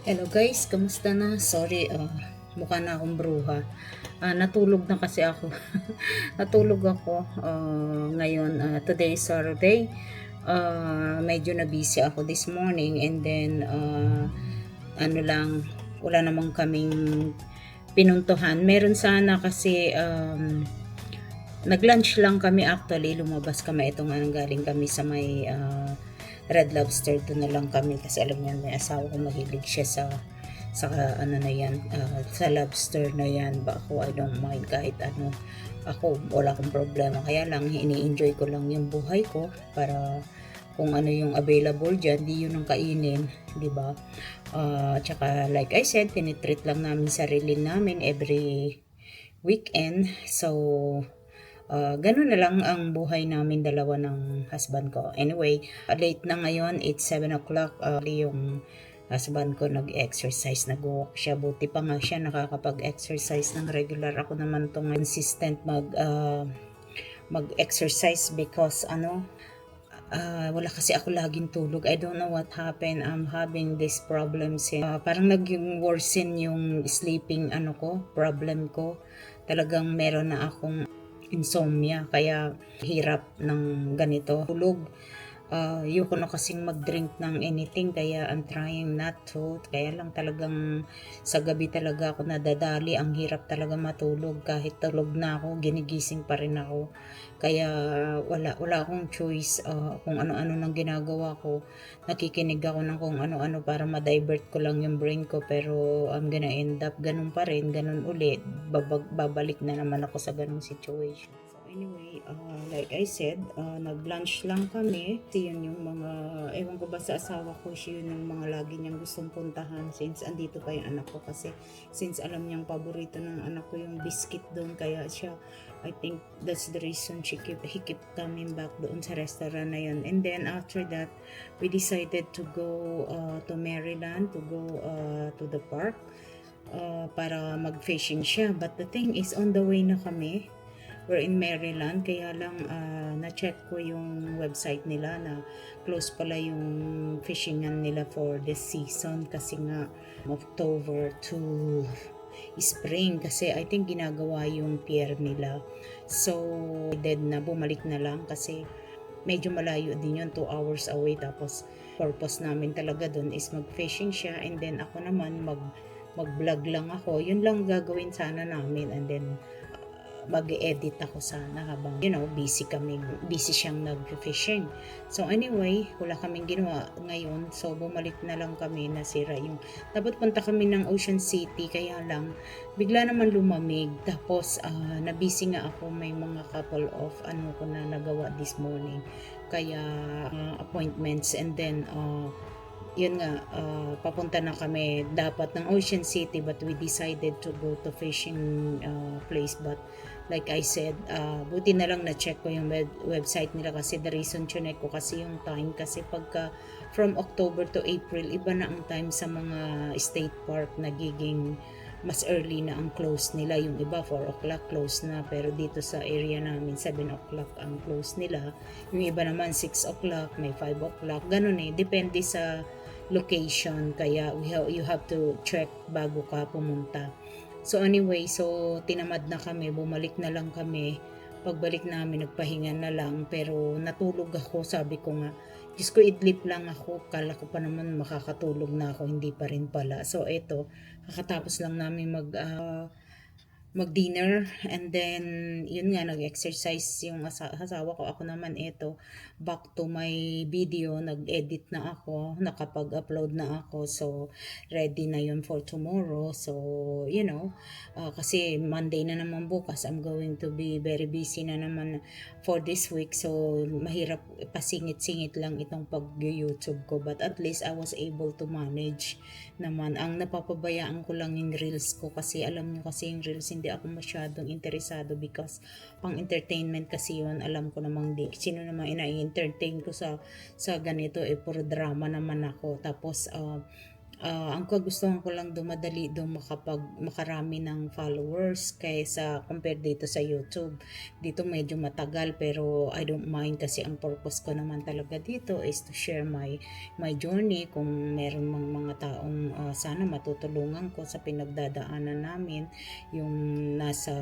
Hello guys, kamusta na? Sorry, ah, mukha na akong bruha. Ah, natulog na kasi ako. natulog ako ah, ngayon. ah, today is Saturday. Ah, medyo na busy ako this morning and then ah, ano lang, wala namang kaming pinuntuhan. Meron sana kasi um, nag-lunch lang kami actually. Lumabas kami itong anong galing kami sa may ah, Red Lobster. Doon na lang kami kasi alam niyo may asawa ko mahilig siya sa sa ano na yan, ah, sa lobster na yan. Ba ako, I don't mind kahit ano. Ako, wala akong problema. Kaya lang, ini-enjoy ko lang yung buhay ko para kung ano yung available dyan, di yun ang kainin, di ba? Ah, tsaka, like I said, tinitreat lang namin sarili namin every weekend. So, ah, ganun na lang ang buhay namin dalawa ng husband ko. Anyway, late na ngayon, it's 7 o'clock. ah, yung husband ko nag-exercise, nag-walk siya. Buti pa nga siya nakakapag-exercise ng regular. Ako naman tong consistent mag, ah, mag-exercise because ano, ah, wala kasi ako laging tulog. I don't know what happened. I'm having these problems. Ah, parang naging worsen yung sleeping ano ko, problem ko. Talagang meron na akong insomnia. Kaya hirap ng ganito. Tulog. Uh, ayoko na kasing mag-drink ng anything kaya I'm trying not to. Kaya lang talagang sa gabi talaga ako nadadali. Ang hirap talaga matulog. Kahit tulog na ako, ginigising pa rin ako. Kaya wala, wala akong choice uh, kung ano-ano nang ginagawa ko. Nakikinig ako ng kung ano-ano para ma-divert ko lang yung brain ko. Pero I'm gonna end up ganun pa rin, ganun ulit. Babag, babalik na naman ako sa ganung situation. So anyway, uh, like I said, uh, nag-lunch lang kami. Kasi yun yung mga, ewan ko ba sa asawa ko, siya yun yung mga lagi niyang gustong puntahan since andito pa yung anak ko. Kasi since alam niyang paborito ng anak ko yung biscuit doon, kaya siya, I think that's the reason she keep, he keep coming back doon sa restaurant na yun. And then after that, we decided to go uh, to Maryland, to go uh, to the park uh, para mag-fishing siya. But the thing is, on the way na kami, we're in Maryland, kaya lang ah, na-check ko yung website nila na close pala yung fishingan nila for this season kasi nga October to spring kasi I think ginagawa yung pier nila. So, dead na, bumalik na lang kasi medyo malayo din yun, 2 hours away tapos purpose namin talaga doon is mag-fishing siya and then ako naman mag mag-vlog lang ako. Yun lang gagawin sana namin and then mag-edit ako sana habang you know busy kami busy siyang nag-fishing. So anyway wala kaming ginawa ngayon. So bumalik na lang kami nasira yung dapat punta kami ng Ocean City kaya lang bigla naman lumamig. Tapos uh, na-busy nga ako may mga couple of ano ko na nagawa this morning. Kaya uh, appointments and then uh, yun nga, uh, papunta na kami dapat ng Ocean City but we decided to go to fishing uh, place. But like I said, uh, buti na lang na-check ko yung web- website nila kasi the reason chinek ko kasi yung time kasi pagka from October to April, iba na ang time sa mga state park nagiging mas early na ang close nila. Yung iba 4 o'clock close na pero dito sa area namin 7 o'clock ang close nila. Yung iba naman 6 o'clock, may 5 o'clock. Ganun eh. Depende sa location kaya we have, you have to check bago ka pumunta. So anyway, so tinamad na kami, bumalik na lang kami. Pagbalik namin, nagpahinga na lang. Pero natulog ako, sabi ko nga, Diyos ko, idlip lang ako. Kala ko pa naman makakatulog na ako, hindi pa rin pala. So eto, kakatapos lang namin mag... ah, mag-dinner and then yun nga nag-exercise yung asa- asawa ko. Ako naman ito back to my video nag-edit na ako nakapag-upload na ako so ready na yun for tomorrow. So you know uh, kasi Monday na naman bukas I'm going to be very busy na naman for this week. So mahirap pasingit-singit lang itong pag-YouTube ko but at least I was able to manage naman. Ang napapabayaan ko lang yung reels ko kasi alam nyo kasi yung reels hindi ako masyadong interesado because pang entertainment kasi yun alam ko namang di sino naman ina-entertain ko sa sa ganito eh puro drama naman ako. Tapos uh, Ah, ang kagustuhan ko lang dumadali doon makapag makarami ng followers kaysa compare dito sa YouTube. Dito medyo matagal pero I don't mind kasi ang purpose ko naman talaga dito is to share my my journey kung meron mang mga taong ah, sana matutulungan ko sa pinagdadaanan namin yung nasa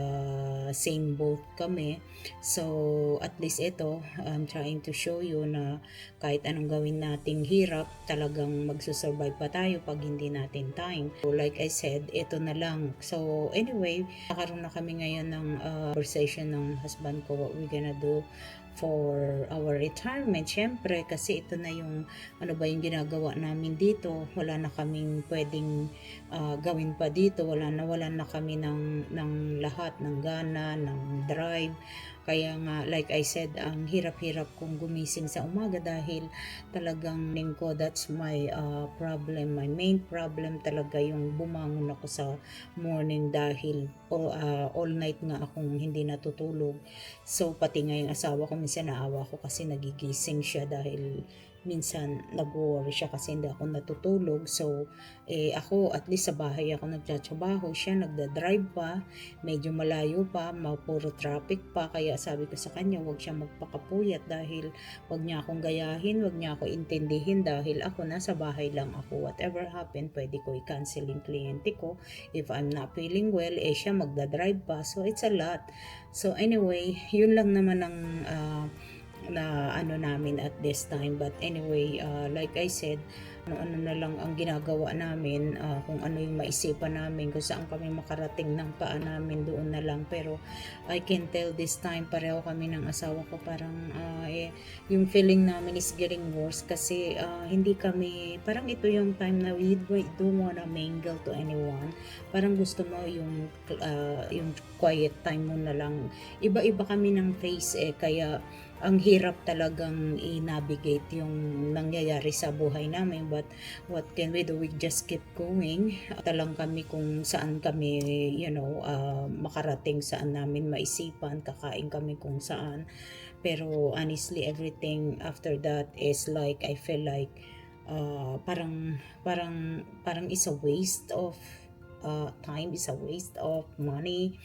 same boat kami. So at least ito I'm trying to show you na kahit anong gawin nating hirap talagang magsusurvive pa tayo pag hindi natin time. So, like I said, ito na lang. So, anyway, nakaroon na kami ngayon ng uh, conversation ng husband ko what we gonna do for our retirement. Siyempre, kasi ito na yung ano ba yung ginagawa namin dito. Wala na kaming pwedeng uh, gawin pa dito. Wala na, wala na kami ng, ng lahat, ng gana, ng drive. Kaya nga, like I said, ang hirap-hirap kong gumising sa umaga dahil talagang ning ko, that's my uh, problem. My main problem talaga yung bumangon ako sa morning dahil uh, all night nga akong hindi natutulog. So, pati nga yung asawa ko, minsan naawa ko kasi nagigising siya dahil minsan nag-worry siya kasi hindi ako natutulog. So, eh, ako at least sa bahay ako nagtatrabaho. Siya nagda-drive pa, medyo malayo pa, mapuro traffic pa. Kaya sabi ko sa kanya, wag siya magpakapuyat dahil wag niya akong gayahin, wag niya ako intindihin dahil ako nasa bahay lang ako. Whatever happen, pwede ko i-cancel yung kliyente ko. If I'm not feeling well, eh siya magda-drive pa. So, it's a lot. So, anyway, yun lang naman ang uh, na ano namin at this time. But anyway uh, like I said ano, ano na lang ang ginagawa namin uh, kung ano yung maisipan namin kung saan kami makarating ng paa namin doon na lang. Pero I can tell this time pareho kami ng asawa ko. Parang uh, eh, yung feeling namin is getting worse kasi uh, hindi kami parang ito yung time na we, we don't wanna mingle to anyone. Parang gusto mo yung uh, yung quiet time mo na lang. Iba-iba kami ng face eh kaya ang hirap talagang i-navigate yung nangyayari sa buhay namin but what can we do? We just keep going. Talang kami kung saan kami you know uh, makarating saan namin maisipan kakain kami kung saan. Pero honestly everything after that is like I feel like uh, parang parang parang is a waste of uh, time is a waste of money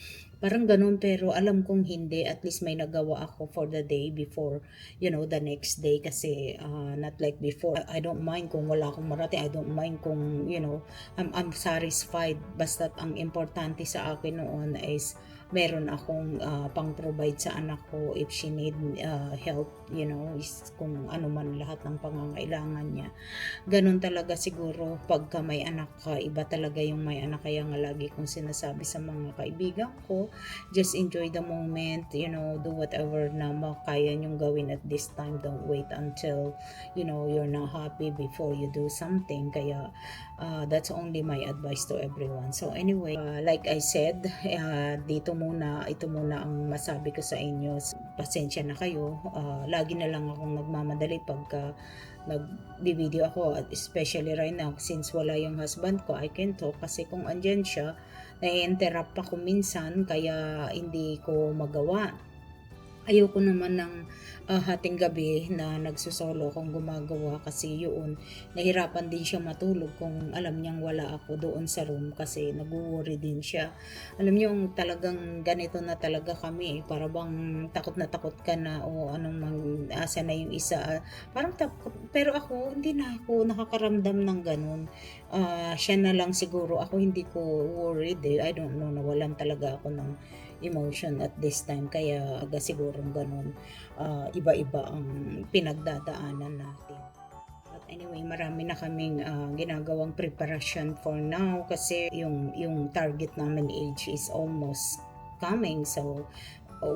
Parang ganun pero alam kong hindi. At least may nagawa ako for the day before you know the next day. Kasi uh, not like before. I don't mind kung wala akong marating. I don't mind kung you know I'm, I'm satisfied. Basta ang importante sa akin noon is meron akong uh, pang-provide sa anak ko if she need uh, help, you know, is kung ano man lahat ng pangangailangan niya. Ganun talaga siguro pagka may anak ka, iba talaga yung may anak. Kaya nga lagi kong sinasabi sa mga kaibigan ko, just enjoy the moment, you know, do whatever na makaya nyong gawin at this time. Don't wait until, you know, you're not happy before you do something. Kaya uh, that's only my advice to everyone. So anyway, uh, like I said, uh, dito muna, ito muna ang masabi ko sa inyo. Pasensya na kayo. Uh, lagi na lang akong nagmamadali pagka nag-video ako especially right now since wala yung husband ko I can talk kasi kung andyan siya na-interrupt ako minsan kaya hindi ko magawa ayoko naman ng uh, hating gabi na nagsusolo kung gumagawa kasi yun. Nahirapan din siya matulog kung alam niyang wala ako doon sa room kasi nag-worry din siya. Alam niyo talagang ganito na talaga kami para bang takot na takot ka na o anong mang asa na yung isa. Parang takot pero ako hindi na ako nakakaramdam ng ganun. Uh, siya na lang siguro. Ako hindi ko worried eh. I don't know nawalan talaga ako ng emotion at this time. Kaya aga siguro ganun uh, iba-iba ang pinagdadaanan natin. But anyway marami na kaming uh, ginagawang preparation for now kasi yung yung target namin age is almost coming. So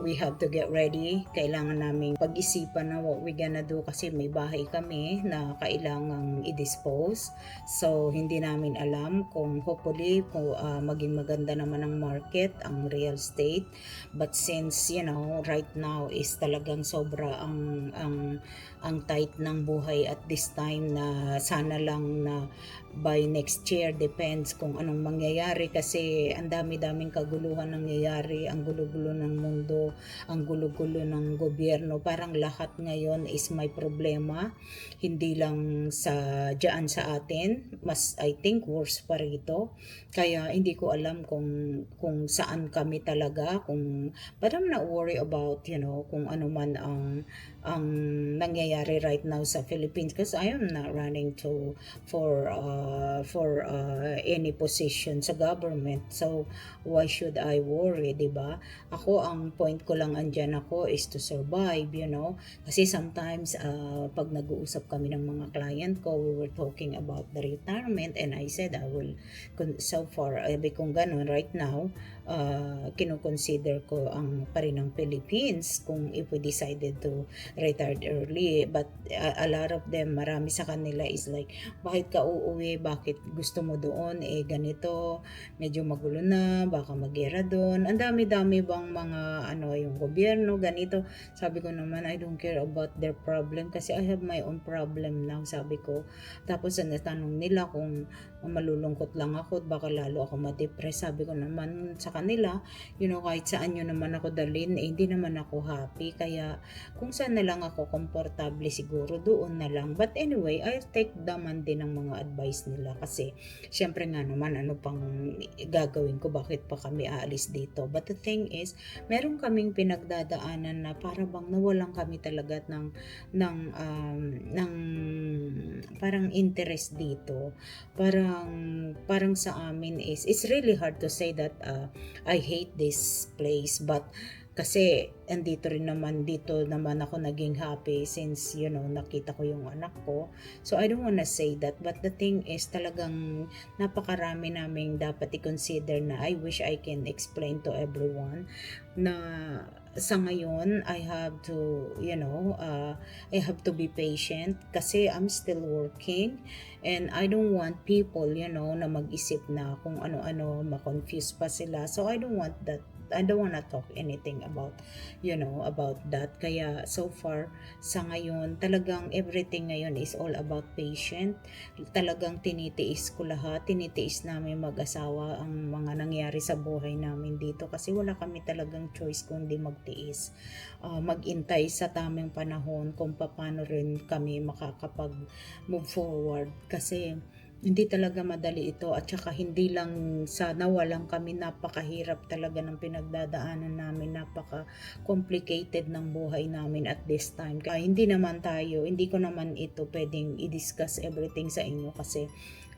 we have to get ready. Kailangan namin pag-isipan na what we gonna do kasi may bahay kami na kailangang i-dispose. So, hindi namin alam kung hopefully kung, uh, maging maganda naman ang market, ang real estate. But since, you know, right now is talagang sobra ang, ang, ang tight ng buhay at this time na sana lang na by next year depends kung anong mangyayari kasi ang dami-daming kaguluhan nangyayari ang gulo-gulo ng mundo ang gulo-gulo ng gobyerno. Parang lahat ngayon is may problema. Hindi lang sa dyan sa atin. Mas I think worse pa rito. Kaya hindi ko alam kung kung saan kami talaga. Kung, but I'm not worried about, you know, kung ano man ang ang nangyayari right now sa Philippines. Because I am not running to for uh, for uh, any position sa government. So why should I worry di ba? Ako ang point ko lang andyan ako is to survive you know? Kasi sometimes uh, pag nag-uusap kami ng mga client ko we were talking about the retirement and I said I will so far sabi kong ganun right now uh, kinukonsider ko ang pa rin ng Philippines kung if we decided to retired early but a, a lot of them marami sa kanila is like bakit ka uuwi? Bakit gusto mo doon? Eh ganito medyo magulo na baka magera doon. Ang dami-dami bang mga ano yung gobyerno ganito. Sabi ko naman I don't care about their problem kasi I have my own problem now sabi ko. Tapos natanong nila kung malulungkot lang ako baka lalo ako ma-depress sabi ko naman sa kanila you know kahit saan nyo naman ako dalhin eh hindi naman ako happy kaya kung saan na lang ako komportable siguro doon na lang. But anyway, I take daman din ng mga advice nila kasi syempre nga naman ano pang gagawin ko, bakit pa kami aalis dito. But the thing is, meron kaming pinagdadaanan na para bang nawalan kami talaga ng ng um, ng parang interest dito. Parang parang sa amin is it's really hard to say that uh, I hate this place but kasi andito rin naman dito naman ako naging happy since you know nakita ko yung anak ko. So I don't wanna say that but the thing is talagang napakarami naming dapat i-consider na I wish I can explain to everyone na sa ngayon I have to you know uh, I have to be patient kasi I'm still working and I don't want people you know na mag-isip na kung ano-ano ma-confuse pa sila. So I don't want that I don't wanna talk anything about you know about that. Kaya so far sa ngayon talagang everything ngayon is all about patient. Talagang tinitiis ko lahat. Tinitiis namin mag-asawa ang mga nangyari sa buhay namin dito kasi wala kami talagang choice kundi magtiis. Uh, magintay sa tamang panahon kung paano rin kami makakapag move forward. Kasi hindi talaga madali ito at saka hindi lang sa nawalan kami napakahirap talaga ng pinagdadaanan namin napaka complicated ng buhay namin at this time kaya hindi naman tayo hindi ko naman ito pwedeng i-discuss everything sa inyo kasi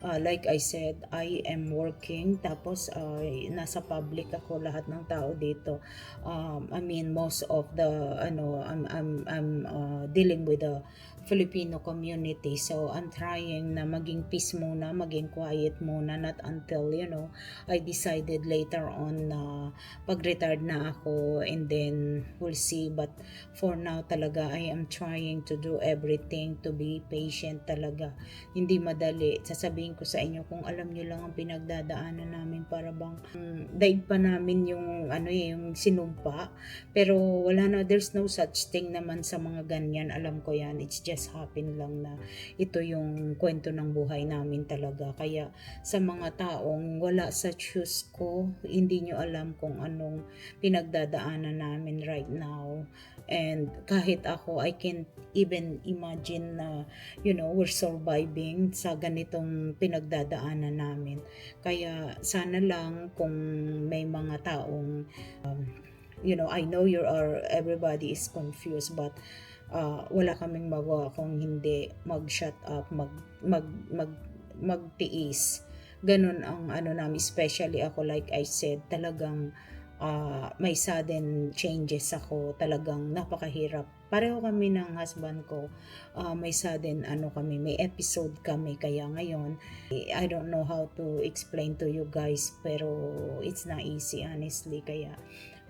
uh, like I said, I am working tapos uh, nasa public ako lahat ng tao dito. Um, I mean most of the ano I'm I'm I'm uh, dealing with the Filipino community. So I'm trying na maging peace muna, maging quiet muna not until you know I decided later on na pag-retired na ako and then we'll see but for now talaga I am trying to do everything to be patient talaga. Hindi madali. Sasabihin ko sa inyo kung alam niyo lang ang pinagdadaanan namin para bang um, daig pa namin yung ano eh, yung sinumpa. Pero wala na there's no such thing naman sa mga ganyan. Alam ko yan. It's just happen lang na ito yung kwento ng buhay namin talaga. Kaya sa mga taong wala sa shoes ko, hindi nyo alam kung anong pinagdadaanan namin right now. And kahit ako, I can't even imagine na, you know, we're surviving sa ganitong pinagdadaanan namin. Kaya sana lang kung may mga taong um, you know, I know you are everybody is confused but uh, wala kaming magawa kung hindi mag-shut up, mag, mag, mag, magtiis. Ganun ang ano namin, especially ako like I said, talagang uh, may sudden changes ako, talagang napakahirap. Pareho kami ng husband ko, uh, may sudden ano kami, may episode kami, kaya ngayon, I don't know how to explain to you guys, pero it's not easy honestly, kaya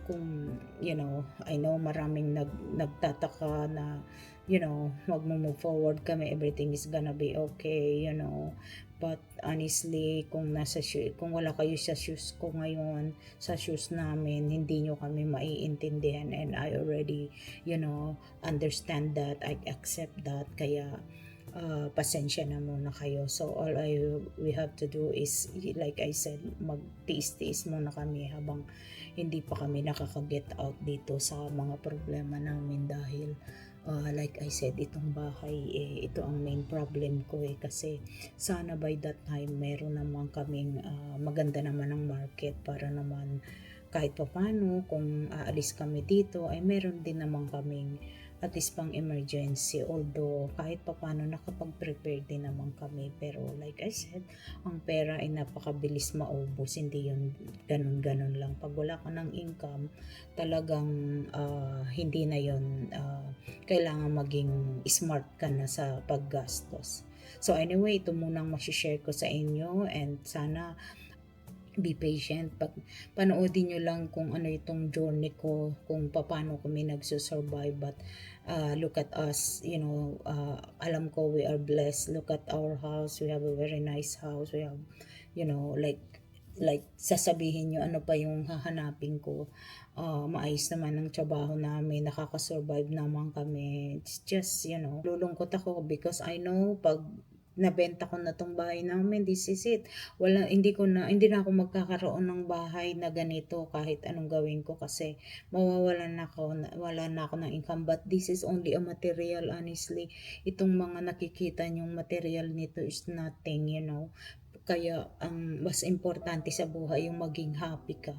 kung you know I know maraming nag nagtataka na you know magmo-move forward kami everything is gonna be okay you know but honestly kung nasa kung wala kayo sa shoes ko ngayon sa shoes namin hindi nyo kami maiintindihan and I already you know understand that I accept that kaya uh, pasensya na muna kayo. So all I we have to do is like I said, magtiis-tiis muna kami habang hindi pa kami nakaka-get out dito sa mga problema namin dahil uh, like I said, itong bahay eh, ito ang main problem ko eh kasi sana by that time meron naman kaming uh, maganda naman ang market para naman kahit papano kung aalis kami dito ay meron din naman kaming at least pang emergency. Although kahit papano nakapag-prepare din naman kami. Pero like I said ang pera ay napakabilis maubos. Hindi yun ganun-ganun lang. Pag wala ka ng income talagang ah, hindi na yun ah, kailangan maging smart ka na sa paggastos. So anyway ito munang share ko sa inyo. And sana be patient. Pag panoodin nyo lang kung ano itong journey ko, kung paano kami nagsusurvive. But uh, look at us, you know, uh, alam ko we are blessed. Look at our house. We have a very nice house. We have, you know, like like sasabihin nyo ano pa yung hahanapin ko uh, maayos naman ang trabaho namin nakaka-survive naman kami it's just you know lulungkot ako because I know pag nabenta ko na tong bahay namin this is it. Wala hindi ko na hindi na ako magkakaroon ng bahay na ganito kahit anong gawin ko kasi mawawalan na ako wala na ako ng income. But this is only a material honestly. Itong mga nakikita nyong material nito is nothing you know kaya ang mas importante sa buhay yung maging happy ka.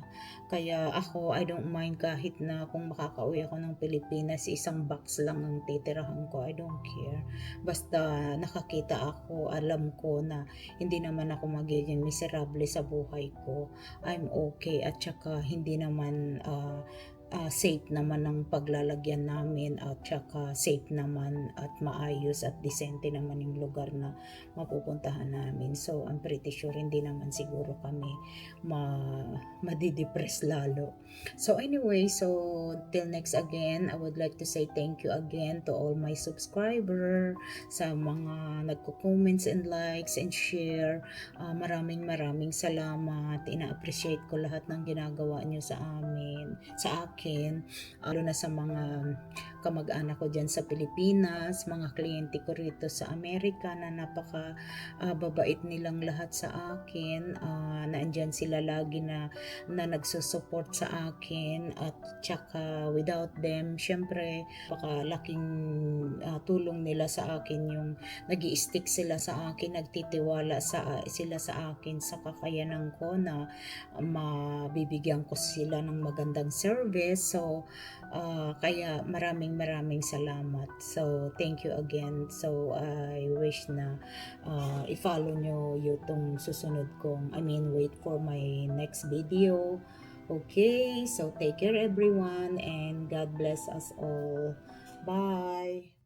Kaya ako I don't mind kahit na kung makakauwi ako ng Pilipinas isang box lang ang titirahan ko. I don't care. Basta nakakita ako alam ko na hindi naman ako magiging miserable sa buhay ko. I'm okay. At saka hindi naman ah, ah, safe naman ang paglalagyan namin at saka safe naman at maayos at decente naman yung lugar na mapupuntahan namin. So, I'm pretty sure hindi naman siguro kami ma madidepress lalo. So, anyway, so till next again, I would like to say thank you again to all my subscriber, sa mga nagko-comments and likes and share. Ah, maraming maraming salamat. Ina-appreciate ko lahat ng ginagawa nyo sa amin, sa akin, lalo na sa mga kamag-anak ko dyan sa Pilipinas, mga kliyente ko rito sa Amerika na napaka ah, babait nilang lahat sa akin. Ah, naandyan sila lagi na, na nagsusupport sa akin at tsaka without them, syempre, baka laking ah, tulong nila sa akin yung nag stick sila sa akin, nagtitiwala sa sila sa akin sa kakayanan ko na mabibigyan ko sila ng magandang service. So, ah, kaya maraming maraming salamat. So, thank you again. So, I wish na ah, i-follow nyo yung susunod kong, I mean, wait for my next video. Okay, so take care everyone and God bless us all. Bye!